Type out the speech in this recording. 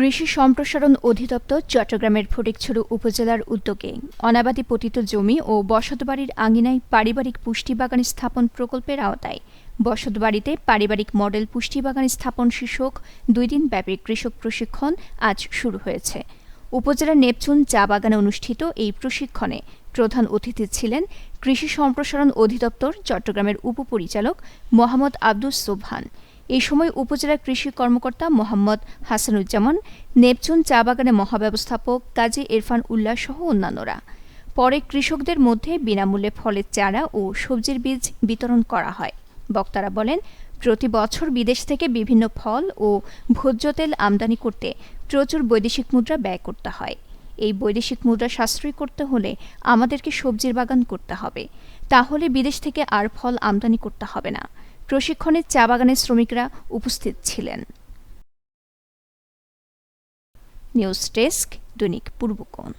কৃষি সম্প্রসারণ অধিদপ্তর চট্টগ্রামের ফটিকছড়ি উপজেলার উদ্যোগে অনাবাদি পতিত জমি ও বসতবাড়ির আঙিনায় পারিবারিক পুষ্টি বাগান স্থাপন প্রকল্পের আওতায়। বসতবাড়িতে পারিবারিক মডেল পুষ্টি বাগান স্থাপন শীর্ষক দুই দিন ব্যাপী কৃষক প্রশিক্ষণ আজ শুরু হয়েছে। উপজেলার নেপচুন চা বাগানে অনুষ্ঠিত এই প্রশিক্ষণে প্রধান অতিথি ছিলেন কৃষি সম্প্রসারণ অধিদপ্তর চট্টগ্রামের উপপরিচালক মোহাম্মদ আব্দুস সোবহান। এই সময় উপজেলা কৃষি কর্মকর্তা মোহাম্মদ হাসানুজ্জামান, নেপচুন চা বাগানের মহাব্যবস্থাপক কাজী ইরফান উল্লাহ সহ অন্যান্যরা। পরে কৃষকদের মধ্যে বিনামূল্যে ফলের চারা ও সবজির বীজ বিতরণ করা হয়। বক্তারা বলেন, প্রতি বছর বিদেশ থেকে বিভিন্ন ফল ও ভোজ্য তেল আমদানি করতে প্রচুর বৈদেশিক মুদ্রা ব্যয় করতে হয়। এই বৈদেশিক মুদ্রা সাশ্রয়ী করতে হলে আমাদেরকে সবজির বাগান করতে হবে। তাহলে বিদেশ থেকে আর ফল আমদানি করতে হবে না। প্রশিক্ষণে চা বাগানের শ্রমিকরা উপস্থিত ছিলেন। নিউজ ডেস্ক দৈনিক পূর্বকোণ।